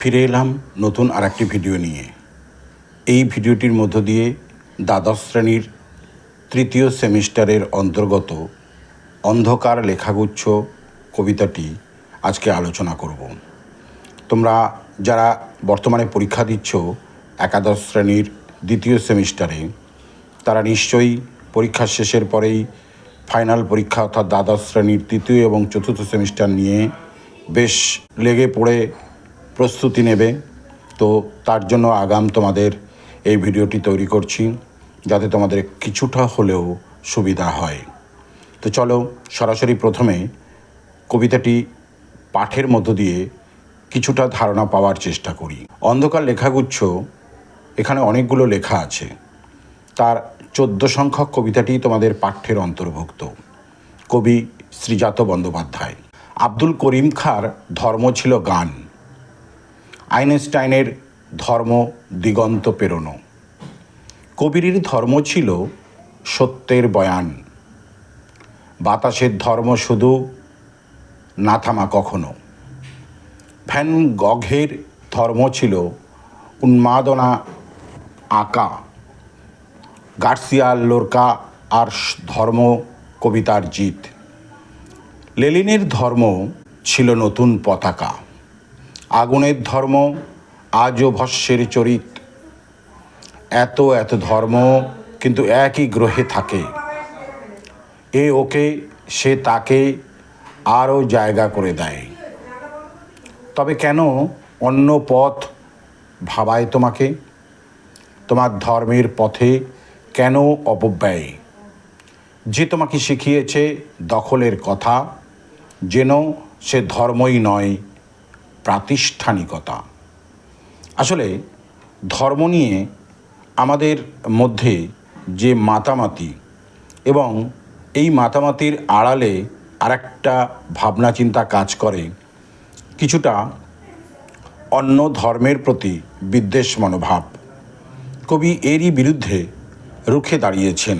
ফিরে এলাম নতুন আর একটি ভিডিও নিয়ে। এই ভিডিওটির মধ্য দিয়ে দ্বাদশ শ্রেণির তৃতীয় সেমিস্টারের অন্তর্গত অন্ধকার লেখাগুচ্ছ কবিতাটি আজকে আলোচনা করব। তোমরা যারা বর্তমানে পরীক্ষা দিচ্ছ একাদশ শ্রেণির দ্বিতীয় সেমিস্টারে, তারা নিশ্চয়ই পরীক্ষা শেষের পরেই ফাইনাল পরীক্ষা অর্থাৎ দ্বাদশ শ্রেণির তৃতীয় এবং চতুর্থ সেমিস্টার নিয়ে বেশ লেগে পড়ে প্রস্তুতি নেবে। তো তার জন্য আগাম তোমাদের এই ভিডিওটি তৈরি করছি, যাতে তোমাদের কিছুটা হলেও সুবিধা হয়। তো চলো, সরাসরি প্রথমে কবিতাটি পাঠের মধ্য দিয়ে কিছুটা ধারণা পাওয়ার চেষ্টা করি। অন্ধকার লেখাগুচ্ছ, এখানে অনেকগুলো লেখা আছে। তার চোদ্দ সংখ্যক কবিতাটি তোমাদের পাঠ্যের অন্তর্ভুক্ত। কবি শ্রীজাত বন্দ্যোপাধ্যায়। আব্দুল করিম খার ধর্ম ছিল গান। আইনস্টাইনের ধর্ম দিগন্ত পেরোনো। কবিরের ধর্ম ছিল সত্যের বয়ান। বাতাসের ধর্ম শুধু না থামা কখনো। ভ্যান গঘের ধর্ম ছিল উন্মাদনা আঁকা। গার্সিয়া লোরকা আর ধর্ম কবিতার জিত। লেলিনের ধর্ম ছিল নতুন পতাকা। আগুনের ধর্ম আজও ভস্যের চরিত। এত এত ধর্ম কিন্তু একই গ্রহে থাকে। এ ওকে, সে তাকে আরও জায়গা করে দেয়। তবে কেন অন্য পথ ভাবায় তোমাকে? তোমার ধর্মের পথে কেন অপব্যয়? যে তোমাকে শিখিয়েছে দখলের কথা, যেন সে ধর্মই নয় প্রাতিষ্ঠানিকতা। আসলে ধর্ম নিয়ে আমাদের মধ্যে যে মাতামাতি এবং এই মাতামাতির আড়ালে আরেকটা ভাবনা চিন্তা কাজ করে, কিছুটা অন্য ধর্মের প্রতি বিদ্বেষ মনোভাব। কবি এরই বিরুদ্ধে রুখে দাঁড়িয়েছেন।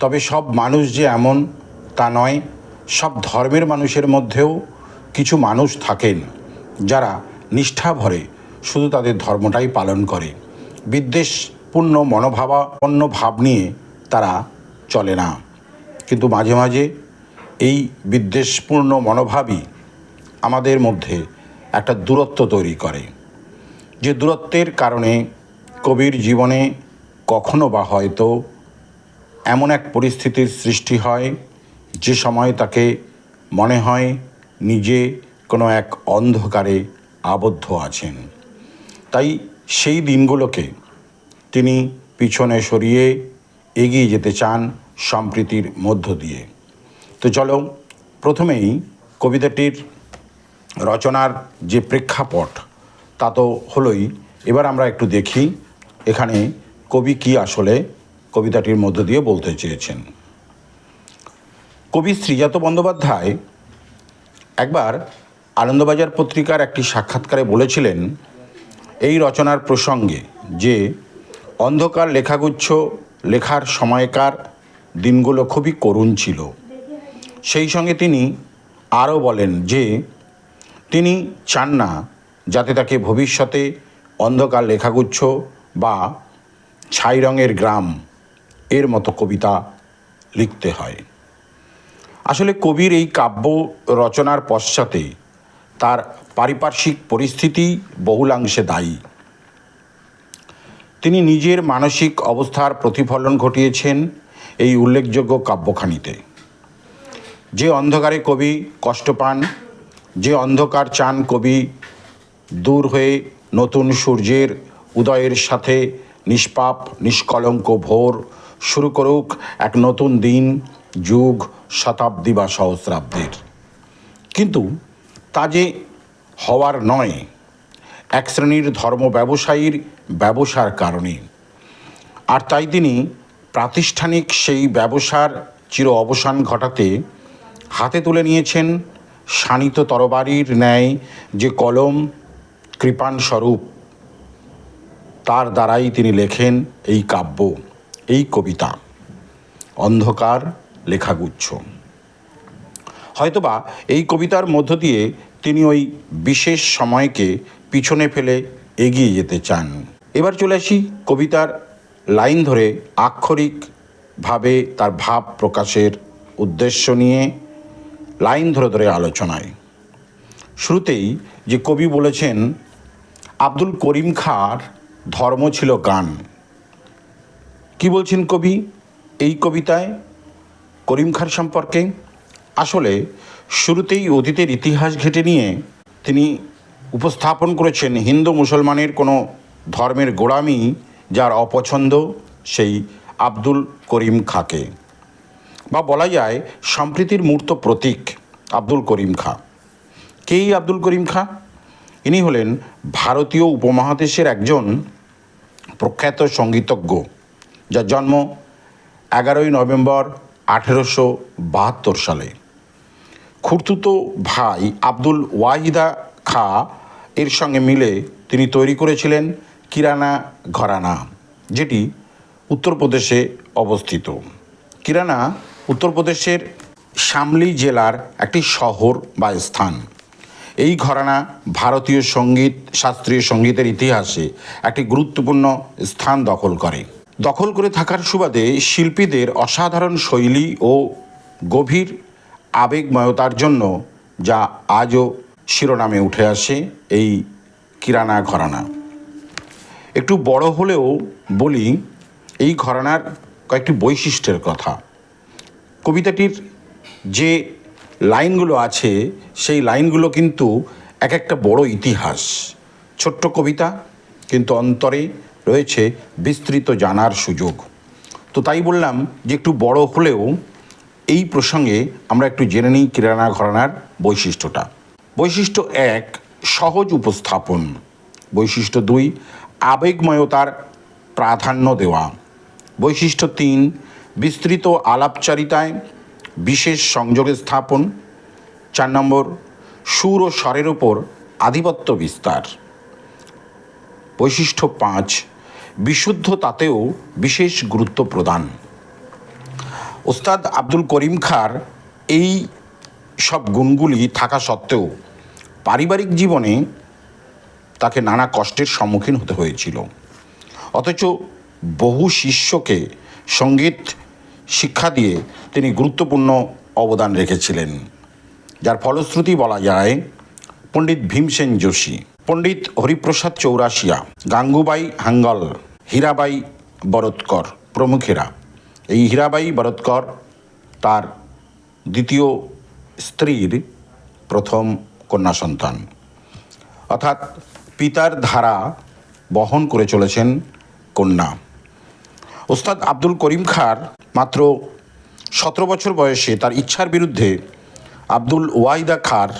তবে সব মানুষ যে এমন তা নয়, সব ধর্মের মানুষের মধ্যেও কিছু মানুষ থাকেন। যারা নিষ্ঠা ভরে শুধু তাদের ধর্মটাই পালন করে। বিদ্বেষপূর্ণ মনোভাবাপন্ন ভাব নিয়ে তারা চলে না। কিন্তু মাঝে মাঝে এই বিদ্বেষপূর্ণ মনোভাবই আমাদের মধ্যে একটা দূরত্ব তৈরি করে। যে দূরত্বের কারণে কবির জীবনে কখনো বা হয়তো এমন এক পরিস্থিতির সৃষ্টি হয়, যে সময় তাকে মনে হয় নিজে কোনো এক অন্ধকারে আবদ্ধ আছেন। তাই সেই দিনগুলোকে তিনি পিছনে সরিয়ে এগিয়ে যেতে চান সম্প্রীতির মধ্য দিয়ে। তো চলো প্রথমেই কবিতাটির রচনার যে প্রেক্ষাপট, তা তো হলোই। এবার আমরা একটু দেখি এখানে কবি কি আসলে কবিতাটির মধ্য দিয়ে বলতে চেয়েছেন। কবি শ্রীজাত বন্দ্যোপাধ্যায় একবার আনন্দবাজার পত্রিকার একটি সাক্ষাৎকারে বলেছিলেন এই রচনার প্রসঙ্গে যে অন্ধকার লেখাগুচ্ছ, লেখার সময়কার দিনগুলো খুবই করুণ ছিল। সেই সঙ্গে তিনি আরও বলেন যে তিনি চান না যাতে তাকে ভবিষ্যতে অন্ধকার লেখাগুচ্ছ বা ছাই রঙের গ্রাম এর মতো কবিতা লিখতে হয়। আসলে কবির এই কাব্য রচনার পশ্চাতে তার পারিপার্শ্বিক পরিস্থিতি বহুলাংশে দায়ী। তিনি নিজের মানসিক অবস্থার প্রতিফলন ঘটিয়েছেন এই উল্লেখযোগ্য কাব্যখানিতে। যে অন্ধকারে কবি কষ্ট পান, যে অন্ধকার চান কবি দূর হয়ে নতুন সূর্যের উদয়ের সাথে নিষ্পাপ, নিষ্কলঙ্ক ভোর শুরু করুক এক নতুন দিন, যুগ, শতাব্দী বা সহস্রাব্দের। কিন্তু তা যে হওয়ার নয়। এক শ্রেণির ধর্ম ব্যবসায়ীর ব্যবসার কারণে। আর তাই তিনি প্রাতিষ্ঠানিক সেই ব্যবসার চির অবসান ঘটাতে হাতে তুলে নিয়েছেন শানিত তরবারির ন্যায় যে কলম কৃপাণ স্বরূপ তার দ্বারাই তিনি লেখেন এই কাব্য, এই কবিতা। অন্ধকার লেখাগুচ্ছ। হয়তোবা এই কবিতার মধ্য দিয়ে তিনি ওই বিশেষ সময়কে পিছনে ফেলে এগিয়ে যেতে চান। এবার চলে আসি কবিতার লাইন ধরে আক্ষরিকভাবে তার ভাব প্রকাশের উদ্দেশ্য নিয়ে, লাইন ধরে ধরে আলোচনায়। শুরুতেই যে কবি বলেছেন, আব্দুল করিম খাঁর ধর্ম ছিল গান। কি বলছেন কবি এই কবিতায় করিম খাঁর সম্পর্কে? আসলে শুরুতেই অতীতের ইতিহাস ঘেটে নিয়ে তিনি উপস্থাপন করেছেন হিন্দু মুসলমানের কোনো ধর্মের গোড়ামি যার অপছন্দ সেই আব্দুল করিম খাঁকে। বা বলা যায় সম্প্রীতির মূর্ত প্রতীক আব্দুল করিম খাঁ। কেই আব্দুল করিম খাঁ? ইনি হলেন ভারতীয় উপমহাদেশের একজন প্রখ্যাত সঙ্গীতজ্ঞ যার জন্ম এগারোই নভেম্বর আঠেরোশো বাহাত্তর সালে। খুর্তুতো ভাই আব্দুল ওয়াহিদা খা এর সঙ্গে মিলে তিনি তৈরি করেছিলেন কিরানা ঘরানা, যেটি উত্তরপ্রদেশে অবস্থিত। কিরানা উত্তরপ্রদেশের শামলি জেলার একটি শহর বা স্থান। এই ঘরানা ভারতীয় সংগীত, শাস্ত্রীয় সঙ্গীতের ইতিহাসে একটি গুরুত্বপূর্ণ স্থান দখল করে। দখল করে থাকার সুবাদে শিল্পীদের অসাধারণ শৈলী ও গভীর আবেগময়তার জন্য যা আজও শিরোনামে উঠে আসে এই কিরানা ঘরানা। একটু বড় হলেও বলি, এই ঘরানার কয়েকটি বৈশিষ্ট্যের কথা। কবিতাটির যে লাইনগুলো আছে, সেই লাইনগুলো কিন্তু এক একটা বড় ইতিহাস। ছোট্ট কবিতা, কিন্তু অন্তরে রয়েছে বিস্তৃত জানার সুযোগ। তো তাই বললাম যে একটু বড় হলেও এই প্রসঙ্গে আমরা একটু জেনে নিই কিরানা ঘরানার বৈশিষ্ট্যটা। বৈশিষ্ট্য এক, সহজ উপস্থাপন। বৈশিষ্ট্য দুই, আবেগময়তার প্রাধান্য দেওয়া। বৈশিষ্ট্য তিন, বিস্তৃত আলাপচারিতায় বিশেষ সংযোগ স্থাপন। চার নম্বর, সুর ও স্বরের ওপর আধিপত্য বিস্তার। বৈশিষ্ট্য পাঁচ বিশুদ্ধ তাতেও বিশেষ গুরুত্ব প্রদান। ওস্তাদ আব্দুল করিম খার এই সব গুণগুলি থাকা সত্ত্বেও পারিবারিক জীবনে তাকে নানা কষ্টের সম্মুখীন হতে হয়েছিল। অথচ বহু শিষ্যকে সংগীত শিক্ষা দিয়ে তিনি গুরুত্বপূর্ণ অবদান রেখেছিলেন। যার ফলশ্রুতি বলা যায় পণ্ডিত ভীমসেন যোশী, পণ্ডিত হরিপ্রসাদ চৌরাশিয়া, গাঙ্গুবাই হাঙ্গল, হীরাবাই বরৎকর প্রমুখেরা। এই হীরাবাই বরৎকর তার দ্বিতীয় স্ত্রীর প্রথম কন্যা সন্তান। অর্থাৎ পিতার ধারা বহন করে চলেছেন কন্যা। ওস্তাদ আব্দুল করিম খার মাত্র সতেরো বছর বয়সে তার ইচ্ছার বিরুদ্ধে আব্দুল ওয়াইদা খার,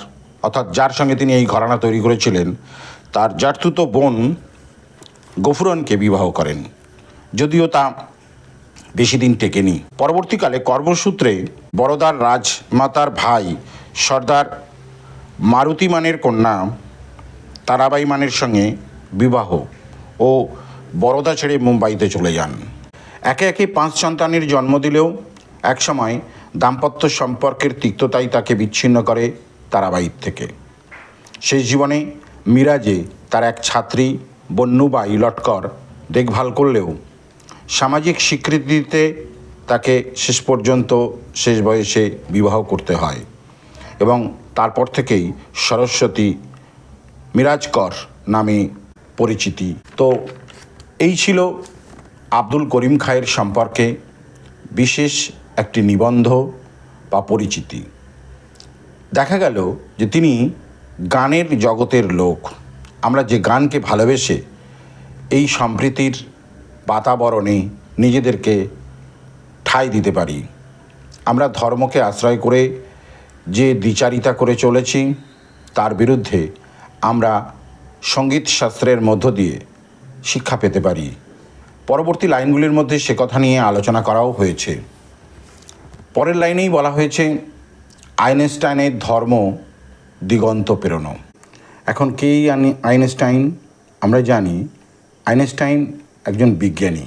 অর্থাৎ যার সঙ্গে তিনি এই ঘরানা তৈরি করেছিলেন, তার জার্তুত বোন গফুরনকে বিবাহ করেন। যদিও তা বেশি দিন টেকেনি। পরবর্তীকালে কর্মসূত্রে বড়দার রাজমাতার ভাই সর্দার মারুতি মানের কন্যা তারাবাই মানের সঙ্গে বিবাহ ও বরোদা ছেড়ে মুম্বাইতে চলে যান। একে একে পাঁচ সন্তানের জন্ম দিলেও একসময় দাম্পত্য সম্পর্কের তিক্ততাই তাকে বিচ্ছিন্ন করে তারাবাইর থেকে। শেষ জীবনে মিরাজে তার এক ছাত্রী বন্যুবাই লটকর দেখভাল করলেও সামাজিক স্বীকৃতি দিতে তাকে শেষ পর্যন্ত, শেষ বয়সে বিবাহ করতে হয়। এবং তারপর থেকেই সরস্বতী মিরাজকর নামে পরিচিতি। তো এই ছিল আব্দুল করিম খায়ের সম্পর্কে বিশেষ একটি নিবন্ধ বা পরিচিতি। দেখা গেল যে তিনি গানের জগতের লোক। আমরা যে গানকে ভালোবেসে এই সম্প্রীতির বাতাবরণে নিজেদেরকে ঠাঁই দিতে পারি। আমরা ধর্মকে আশ্রয় করে যে দ্বিচারিতা করে চলেছি, তার বিরুদ্ধে আমরা সংগীত শাস্ত্রের মধ্য দিয়ে শিক্ষা পেতে পারি। পরবর্তী লাইনগুলির মধ্যে সে কথা নিয়ে আলোচনা করাও হয়েছে। পরের লাইনেই বলা হয়েছে, আইনস্টাইনের ধর্ম দিগন্ত প্রেরণ। এখন কেই আইনস্টাইন? আমরা জানি, আইনস্টাইন একজন বিজ্ঞানী,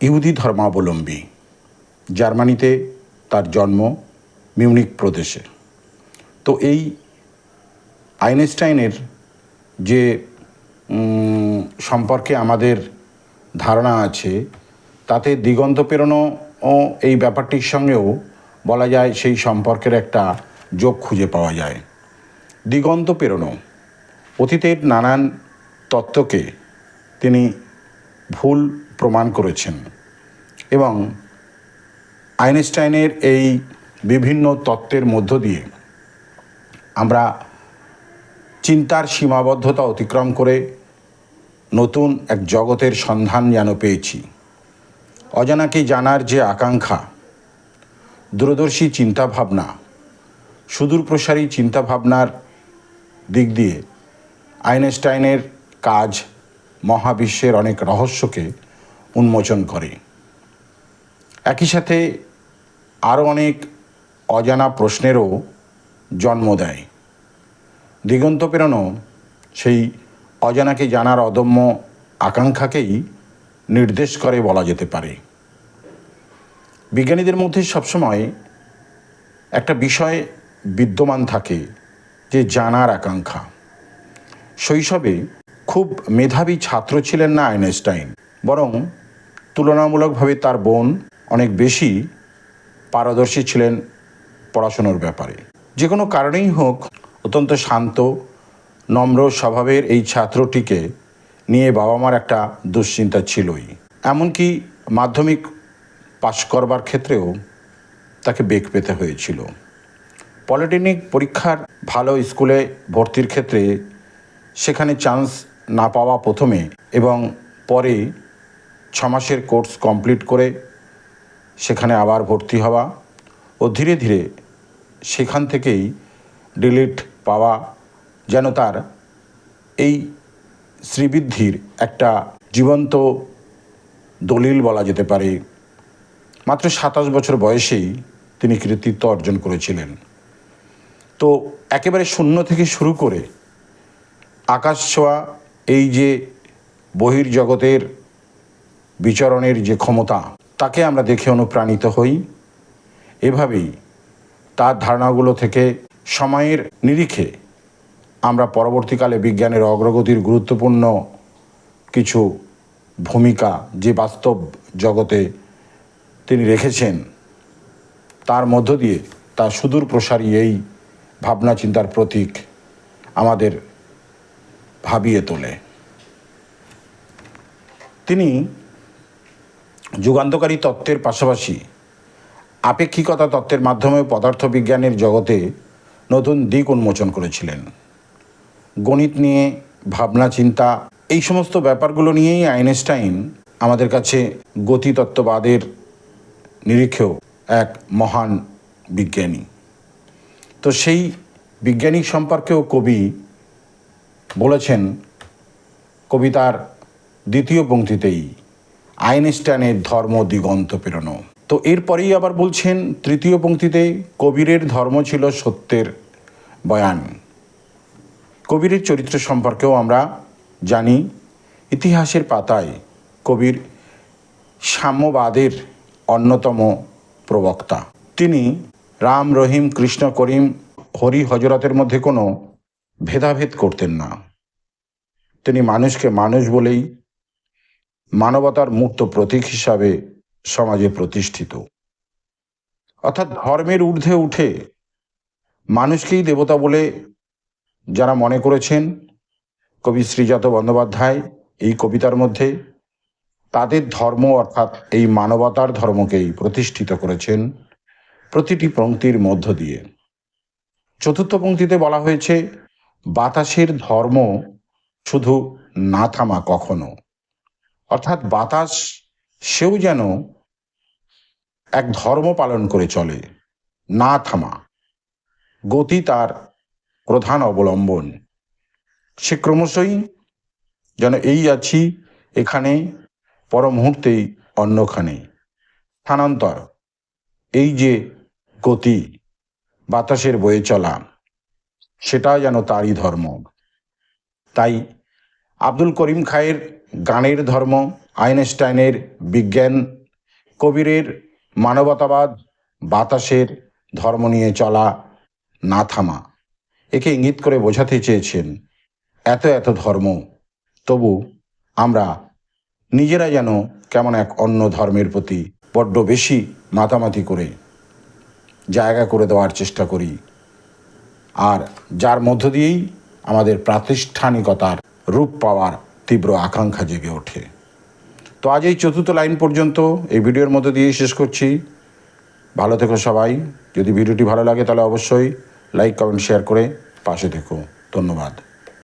ইহুদি ধর্মাবলম্বী, জার্মানিতে তার জন্ম মিউনিক প্রদেশে। তো এই আইনস্টাইনের যে সম্পর্কে আমাদের ধারণা আছে, তাতে দিগন্ত পেরোনো ও এই ব্যাপারটির সঙ্গেও বলা যায় সেই সম্পর্কের একটা যোগ খুঁজে পাওয়া যায়। দিগন্ত পেরোনো অতীতের নানান তত্ত্বকে তিনি ভুল প্রমাণ করেছেন। এবং আইনস্টাইনের এই বিভিন্ন তত্ত্বের মধ্য দিয়ে আমরা চিন্তার সীমাবদ্ধতা অতিক্রম করে নতুন এক জগতের সন্ধান যেন পেয়েছি। অজানাকে জানার যে আকাঙ্ক্ষা, দূরদর্শী চিন্তাভাবনা, সুদূরপ্রসারী চিন্তাভাবনার দিক দিয়ে আইনস্টাইনের কাজ মহাবিশ্বের অনেক রহস্যকে উন্মোচন করে। একই সাথে আরও অনেক অজানা প্রশ্নেরও জন্ম দেয়। দিগন্ত পেরোনো সেই অজানাকে জানার অদম্য আকাঙ্ক্ষাকেই নির্দেশ করে বলা যেতে পারে। বিজ্ঞানীদের মধ্যে সবসময় একটা বিষয় বিদ্যমান থাকে, যে জানার আকাঙ্ক্ষা। শৈশবে খুব মেধাবী ছাত্র ছিলেন না আইনস্টাইন। বরং তুলনামূলকভাবে তার বোন অনেক বেশি পারদর্শী ছিলেন পড়াশুনোর ব্যাপারে। যে কোনো কারণেই হোক, অত্যন্ত শান্ত, নম্র স্বভাবের এই ছাত্রটিকে নিয়ে বাবা মার একটা দুশ্চিন্তা ছিলই। এমনকি মাধ্যমিক পাশ করবার ক্ষেত্রেও তাকে বেগ পেতে হয়েছিল। পলিটেকনিক পরীক্ষার ভালো স্কুলে ভর্তির ক্ষেত্রে সেখানে চান্স না পাওয়া প্রথমে এবং পরে ছ মাসের কোর্স কমপ্লিট করে সেখানে আবার ভর্তি হওয়া ও ধীরে ধীরে সেখান থেকেই ডিলিট পাওয়া যেন তার এই শ্রীবৃদ্ধির একটা জীবন্ত দলিল বলা যেতে পারে। মাত্র সাতাশ বছর বয়সেই তিনি কৃতিত্ব অর্জন করেছিলেন। তো একেবারে শূন্য থেকে শুরু করে আকাশ ছোঁয়া এই যে বহির্জগতের বিচরণের যে ক্ষমতা, তাকে আমরা দেখে অনুপ্রাণিত হই। এভাবেই তার ধারণাগুলো থেকে সময়ের নিরিখে আমরা পরবর্তীকালে বিজ্ঞানের অগ্রগতির গুরুত্বপূর্ণ কিছু ভূমিকা, যে বাস্তব জগতে তিনি রেখেছেন, তার মধ্য দিয়ে তার সুদূর প্রসারী এই ভাবনা চিন্তার প্রতীক আমাদের ভাবিয়ে তোলে। তিনি যুগান্তকারী তত্ত্বের পাশাপাশি আপেক্ষিকতা তত্ত্বের মাধ্যমে পদার্থবিজ্ঞানের জগতে নতুন দিক উন্মোচন করেছিলেন। গণিত নিয়ে, ভাবনা, চিন্তা এই সমস্ত ব্যাপারগুলো নিয়েই আইনস্টাইন আমাদের কাছে গতিতত্ত্ববাদের নিরিখেও এক মহান বিজ্ঞানী। তো সেই বিজ্ঞানী সম্পর্কেও কবি বলেছেন কবিতার দ্বিতীয় পংক্তিতেই আইনস্টাইনের ধর্ম দিগন্ত পেরোনো তো এরপরেই আবার বলছেন তৃতীয় পংক্তিতে কবিরের ধর্ম ছিল সত্যের বয়ান। কবিরের চরিত্র সম্পর্কেও আমরা জানি, ইতিহাসের পাতায় কবির সাম্যবাদের অন্যতম প্রবক্তা। তিনি রাম, রহিম, কৃষ্ণ, করিম, হরি, হজরতের মধ্যে কোনো ভেদাভেদ করতেন না। তিনি মানুষকে মানুষ বলেই মানবতার মুক্ত প্রতীক হিসাবে সমাজে প্রতিষ্ঠিত। অর্থাৎ ধর্মের ঊর্ধ্বে উঠে মানুষকেই দেবতা বলে যারা মনে করেছেন, কবি শ্রীজাত বন্দ্যোপাধ্যায় এই কবিতার মধ্যে, তাদের ধর্ম অর্থাৎ এই মানবতার ধর্মকেই প্রতিষ্ঠিত করেছেন প্রতিটি পঙ্ক্তির মধ্য দিয়ে। চতুর্থ পংক্তিতে বলা হয়েছে বাতাসের ধর্ম শুধু না থামা কখনো। অর্থাৎ বাতাস, সেও যেন এক ধর্ম পালন করে চলে, না থামা। গতি তার প্রধান অবলম্বন। সে ক্রমশই যেন এই আছি, এখানে পর মুহূর্তেই অন্যখানে। স্থানান্তর, এই যে গতি, বাতাসের বয়ে চলা। সেটা যেন তারই ধর্ম। তাই আব্দুল করিম খায়ের গানের ধর্ম, আইনস্টাইনের বিজ্ঞান, কবিরের মানবতাবাদ, বাতাসের ধর্ম নিয়ে চলা না থামা, একে ইঙ্গিত করে বোঝাতে চেয়েছেন, এত এত ধর্ম, তবু আমরা নিজেরা যেন কেমন এক অন্য ধর্মের প্রতি বড্ড বেশি মাতামাতি করে জায়গা করে দেওয়ার চেষ্টা করি। আর যার মধ্য দিয়েই আমাদের প্রাতিষ্ঠানিকতার রূপ পাওয়ার তীব্র আকাঙ্ক্ষা জেগে ওঠে। তো আজ এই চতুর্থ লাইন পর্যন্ত এই ভিডিওর মধ্য দিয়েই শেষ করছি। ভালো থেকো সবাই। যদি ভিডিওটি ভালো লাগে তাহলে অবশ্যই লাইক, কমেন্ট, শেয়ার করে পাশে থেকো। ধন্যবাদ।